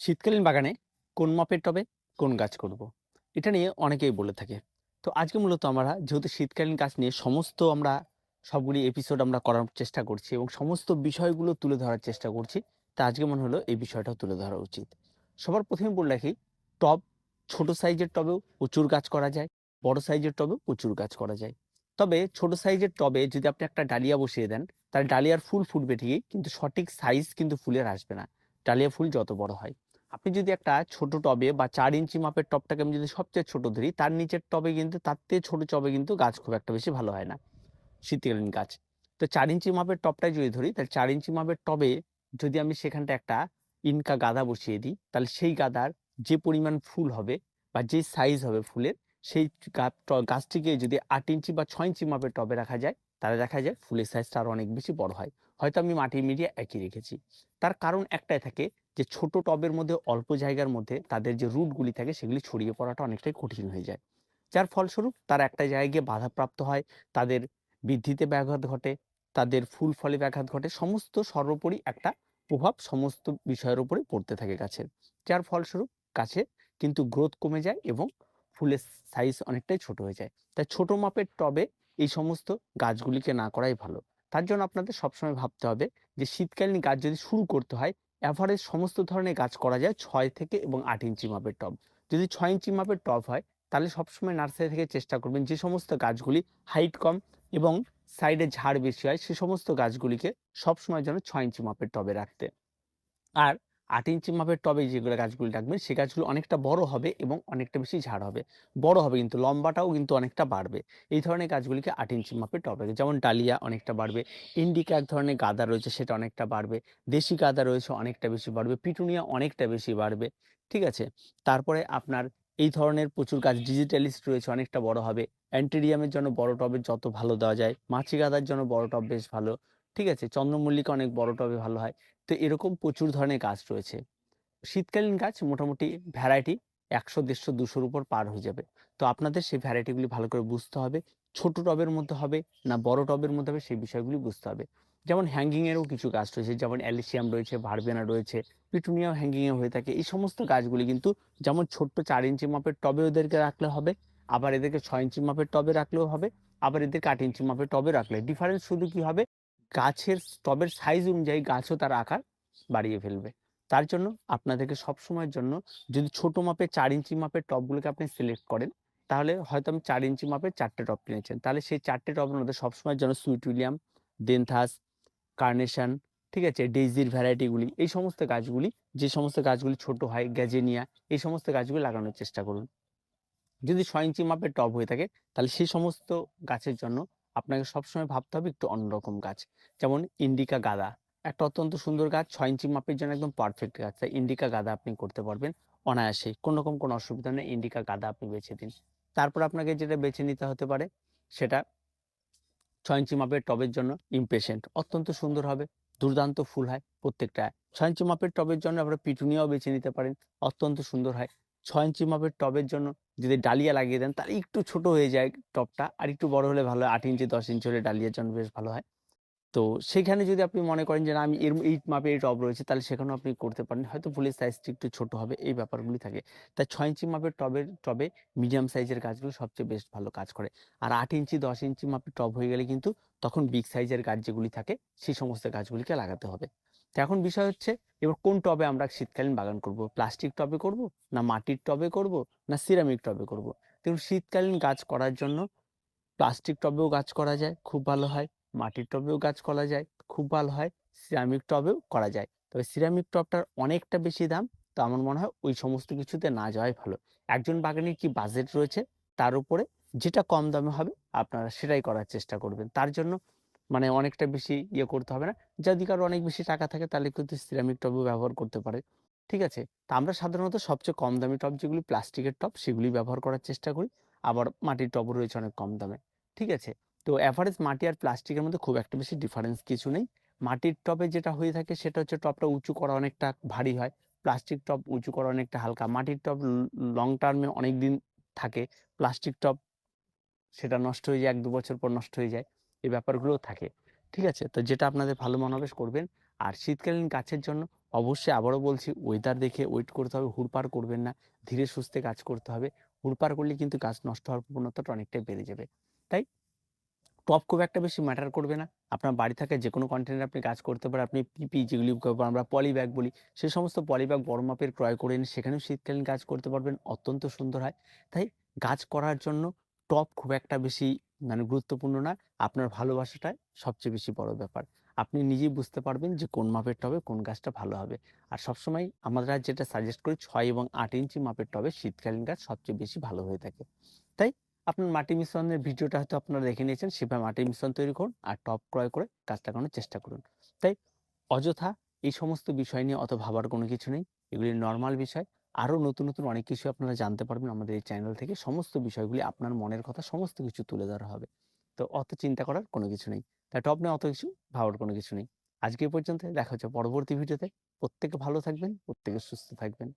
শীতকালীন বাগানে কোন মাপের টবে কোন গাছ করব। এটা নিয়ে অনেকেই বলে থাকে। তো আজকে মূলত আমরা, যেহেতু শীতকালীন গাছ নিয়ে সমস্ত আমরা সবগুলি এপিসোড আমরা করার চেষ্টা করছি এবং সমস্ত বিষয়গুলো তুলে ধরার চেষ্টা করছি, তা আজকে মনে হলো এই বিষয়টাও তুলে ধরা উচিত। সবার প্রথমে বলে রাখি, টব ছোট সাইজের টবেও প্রচুর গাছ করা যায়, বড় সাইজের টবেও প্রচুর গাছ করা যায়। তবে ছোট সাইজের টবে যদি আপনি একটা ডালিয়া বসিয়ে দেন তার ডালিয়ার ফুল ফুটবে ঠিকই, কিন্তু সঠিক সাইজ কিন্তু ফুলের আসবে না। ডালিয়া ফুল যত বড় হয়। আপনি যদি একটা ছোট টবে বা চার ইঞ্চি মাপের টবটাকে আমি যদি সবচেয়ে ছোট ধরি, তার নিচের টবে কিন্তু, তার থেকে ছোট টবে কিন্তু গাছ খুব একটা বেশি ভালো হয় না, শীতকালীন গাছ। তো চার ইঞ্চি মাপের টবটাই যদি ধরি, তাহলে চার ইঞ্চি মাপের টবে যদি আমি সেখানটা একটা ইনকা গাদা বসিয়ে দিই, তাহলে সেই গাদার যে পরিমাণ ফুল হবে বা যে সাইজ হবে ফুলের, সেই গাছটিকে যদি আট ইঞ্চি বা ছয় ইঞ্চি মাপের টবে রাখা যায়, তাহলে দেখা যায় ফুলের সাইজটা আরও অনেক বেশি বড় হয়। হয়তো আমি মাটির মিডিয়া একই রেখেছি। তার কারণ একটাই থাকে যে ছোট টবের মধ্যে, অল্প জায়গার মধ্যে তাদের যে রুটগুলি থাকে সেগুলি ছড়িয়ে পড়াটা অনেকটাই কঠিন হয়ে যায়। যার ফলস্বরূপ তারা একটা জায়গায় গিয়ে বাধাপ্রাপ্ত হয়, তাদের বৃদ্ধিতে ব্যাঘাত ঘটে, তাদের ফুল ফলে ব্যাঘাত ঘটে, সমস্ত সর্বোপরি একটা প্রভাব সমস্ত বিষয়ের উপরে পড়তে থাকে গাছের। যার ফলস্বরূপ গাছে কিন্তু গ্রোথ কমে যায় এবং ফুলের সাইজ অনেকটাই ছোট হয়ে যায়। তাই ছোট মাপের টবে এই সমস্ত গাছগুলিকে না করাই ভালো। তার জন্য আপনাদের সবসময় ভাবতে হবে যে শীতকালীন গাছ যদি শুরু করতে হয় অ্যাভারেজ সমস্ত ধরনের গাছ করা যায় ছয় থেকে এবং আট ইঞ্চি মাপের টব। যদি ছয় ইঞ্চি মাপের টব হয়, তাহলে সবসময় নার্সারি থেকে চেষ্টা করবেন যে সমস্ত গাছগুলি হাইট কম এবং সাইডে ঝাড় বেশি হয়, সে সমস্ত গাছগুলিকে সবসময় যেন ছয় ইঞ্চি মাপের টবে রাখতে। আর আট ইঞ্চি মাপের টবে যেগুলো গাছগুলি রাখবেন, সে গাছগুলো অনেকটা বড় হবে এবং অনেকটা বেশি ঝাড় হবে। বড় হবে কিন্তু, লম্বাটাও কিন্তু অনেকটা বাড়বে। এই ধরনের গাছগুলিকে আট ইঞ্চি মাপের টবে যেমন ডালিয়া অনেকটা বাড়বে, ইন্ডিকা এক ধরনের গাদা রয়েছে, সেটা অনেকটা বাড়বে। দেশি গাদা রয়েছে, অনেকটা বেশি বাড়বে। পিটুনিয়া অনেকটা বেশি বাড়বে। ঠিক আছে? তারপরে আপনার এই ধরনের প্রচুর গাছ ডিজিটালিস্ট রয়েছে, অনেকটা বড় হবে। অ্যান্টেরিয়ামের জন্য বড় টবে যত ভালো দেওয়া যায়। মাছি গাদার জন্য বড় টব বেশ ভালো। ঠিক আছে? চন্দ্রমল্লিকা অনেক বড় টবে ভালো হয়। তো এরকম প্রচুর ধরনের গাছ রয়েছে। শীতকালীন গাছ মোটামুটি ভ্যারাইটি একশো, দেড়শো, দুশোর উপর পার হয়ে যাবে। তো আপনাদের সেই ভ্যারাইটিগুলি ভালো করে বুঝতে হবে। ছোট টবের মধ্যে হবে না বড় টবের মধ্যে হবে সেই বিষয়গুলি বুঝতে হবে। যেমন হ্যাঙ্গিং এরও কিছু গাছ রয়েছে, যেমন অ্যালিসিয়াম রয়েছে ভারবেনা রয়েছে পিটুনিয়াও হ্যাঙ্গিংয়ে হয়ে থাকে। এই সমস্ত গাছগুলি কিন্তু যেমন ছোট্ট চার ইঞ্চি মাপের টবে ওদেরকে রাখলে হবে, আবার এদেরকে ছয় ইঞ্চি মাপের টবে রাখলেও হবে, আবার এদেরকে আট ইঞ্চি মাপের টবে রাখলে। ডিফারেন্স শুধু কি হবে? গাছের টবের সাইজ অনুযায়ী গাছও তার আকার বাড়িয়ে ফেলবে। তার জন্য আপনাদেরকে সবসময়ের জন্য যদি ছোট মাপে চার ইঞ্চি মাপের টবগুলোকে আপনি সিলেক্ট করেন, তাহলে হয়তো আমি চার ইঞ্চি মাপের চারটে টব কিনেছেন। তাহলে সেই চারটে টবের মধ্যে সবসময়ের জন্য সুইট উইলিয়াম দেনথাস কার্নেশন ঠিক আছে? ডেইজির ভ্যারাইটিগুলি এই সমস্ত গাছগুলি, যে সমস্ত গাছগুলি ছোট হয় গ্যাজেনিয়া এই সমস্ত গাছগুলি লাগানোর চেষ্টা করুন। যদি ছয় ইঞ্চি মাপের টব হয়ে থাকে, তাহলে সেই সমস্ত গাছের জন্য আপনাকে সবসময় ভাবতে হবে একটু অন্যরকম গাছ। যেমন ইন্ডিকা গাদা। একটা অত্যন্ত সুন্দর গাছ, ছয় ইঞ্চি মাপের জন্য একদম পারফেক্ট গাছ। তাই ইন্ডিকা গাদা আপনি করতে পারবেন অনায়াসেই। কোনো রকম কোনো অসুবিধা নেই, ইন্ডিকা গাদা আপনি বেছে দিন। তারপর আপনাকে যেটা বেছে নিতে হতে পারে, সেটা ছয় ইঞ্চি মাপের টবের জন্য ইমপেশেন্ট অত্যন্ত সুন্দর হবে, দুর্দান্ত ফুল হয় প্রত্যেকটা। ছয় ইঞ্চি মাপের টবের জন্য আপনারা পিটুনিয়াও বেছে নিতে পারেন, অত্যন্ত সুন্দর হয়। ছয় ইঞ্চি মাপের টবের জন্য যদি ডালিয়া লাগিয়ে দেন, তাহলে একটু ছোট হয়ে যায় টবটা আর একটু বড় হলে ভালো হয়, আট ইঞ্চি, দশ ইঞ্চি হলে ডালিয়ার জন্য বেশ ভালো হয়। তো সেখানে যদি আপনি মনে করেন যে, না, আমি এর, এই মাপে এই টব রয়েছে, তাহলে সেখানেও আপনি করতে পারেন। হয়তো ফুলের সাইজটি একটু ছোট হবে, এই ব্যাপারগুলি থাকে। তাই ছয় ইঞ্চি মাপের টবের, টবে মিডিয়াম সাইজের গাছগুলো সবচেয়ে বেশ ভালো কাজ করে। আর আট ইঞ্চি, দশ ইঞ্চি মাপের টব হয়ে গেলে কিন্তু তখন বিগ সাইজের গাছ যেগুলি থাকে, সেই সমস্ত গাছগুলিকে লাগাতে হবে। তো এখন বিষয় হচ্ছে এবার কোন টবে আমরা শীতকালীন বাগান করব? প্লাস্টিক টবে করব না মাটির টবে করব না সিরামিক টবে করব? দেখুন, শীতকালীন গাছ করার জন্য প্লাস্টিক টবেও গাছ করা যায়, খুব ভালো হয়। মাটির টবেও গাছ করা যায়, খুব ভালো হয়। সিরামিক টবেও করা যায়। তবে সিরামিক টবটার অনেকটা বেশি দাম, তো আমার মনে হয় ওই সমস্ত কিছুতে না যাওয়াই ভালো। একজন বাগানের কি বাজেট রয়েছে, তার উপরে যেটা কম দামে হবে আপনারা সেটাই করার চেষ্টা করবেন। তার জন্য মানে অনেকটা বেশি ইয়ে করতে হবে না। যদি কারও অনেক বেশি টাকা থাকে তাহলে কিন্তু সিরামিক টবও ব্যবহার করতে পারে। ঠিক আছে? তা আমরা সাধারণত সবচেয়ে কম দামি টব যেগুলি প্লাস্টিকের টব সেগুলি ব্যবহার করার চেষ্টা করি। আবার মাটির টবও রয়েছে অনেক কম দামে। ঠিক আছে? তো অ্যাভারেজ মাটি আর প্লাস্টিকের মধ্যে খুব একটা বেশি ডিফারেন্স কিছু নেই। মাটির টবে যেটা হয়ে থাকে সেটা হচ্ছে টবটা উঁচু করা অনেকটা ভারী হয়। প্লাস্টিক টব উঁচু করা অনেকটা হালকা। মাটির টব লং টার্মে অনেক দিন থাকে। প্লাস্টিক টব সেটা নষ্ট হয়ে যায়, এক দু বছর পর নষ্ট হয়ে যায়। এই ব্যাপারগুলো থাকে। ঠিক আছে? তো যেটা আপনাদের ভালো মনোবেশ করবেন। আর শীতকালীন গাছের জন্য অবশ্যই আবারও বলছি ওয়েদার দেখে ওয়েট করতে হবে, হুড়পাড় করবেন না। ধীরে সুস্থে কাজ করতে হবে। হুড়পাড় করলে কিন্তু গাছ নষ্ট হওয়ার প্রবণতাটা অনেকটাই বেড়ে যাবে। তাই? টপ খুব একটা বেশি ম্যাটার করবে না। আপনার বাড়ি থাকে যে কোনো কন্টেনারে আপনি কাজ করতে পারেন। আপনি পিপি যেগুলি আমরা পলি ব্যাগ বলি সেই সমস্ত পলি ব্যাগ বড় মাপের ক্রয় করে নিন সেখানেও শীতকালীন কাজ করতে পারবেন। অত্যন্ত সুন্দর হয়। তাই গাছ করার জন্য টপ খুব একটা বেশি মানে গুরুত্বপূর্ণ না, আপনার ভালোবাসাটাই সবচেয়ে বেশি বড় ব্যাপার। আপনি নিজেই বুঝতে পারবেন যে কোন মাপের টবে কোন গাছটা ভালো হবে। আর সবসময় আমরা যেটা সাজেস্ট করি, ছয় এবং আট ইঞ্চি মাপের টবে শীতকালীন গাছ সবচেয়ে বেশি ভালো হয়ে থাকে। তাই আপনার মাটি মিশ্রণের ভিডিওটা হয়তো আপনারা দেখে নিয়েছেন, সেভাবে মাটি মিশ্রণ তৈরি করুন আর টপ ক্রয় করে কাজ লাগানোর চেষ্টা করুন। তাই অযথা এই সমস্ত বিষয় নিয়ে অত ভাবার কোনো কিছু নেই। এগুলি নর্মাল বিষয়। আরও নতুন নতুন অনেক কিছু আপনারা জানতে পারবেন আমাদের এই চ্যানেল থেকে। সমস্ত বিষয়গুলি আপনার মনের কথা সমস্ত কিছু তুলে ধরা হবে। তো অত চিন্তা করার কোনো কিছু নেই। তাই টপ নেওয়া অত কিছু, ভাবার কোনো কিছু নেই। আজকে পর্যন্ত দেখা হচ্ছে পরবর্তী ভিডিওতে প্রত্যেকে ভালো থাকবেন, প্রত্যেকে সুস্থ থাকবেন।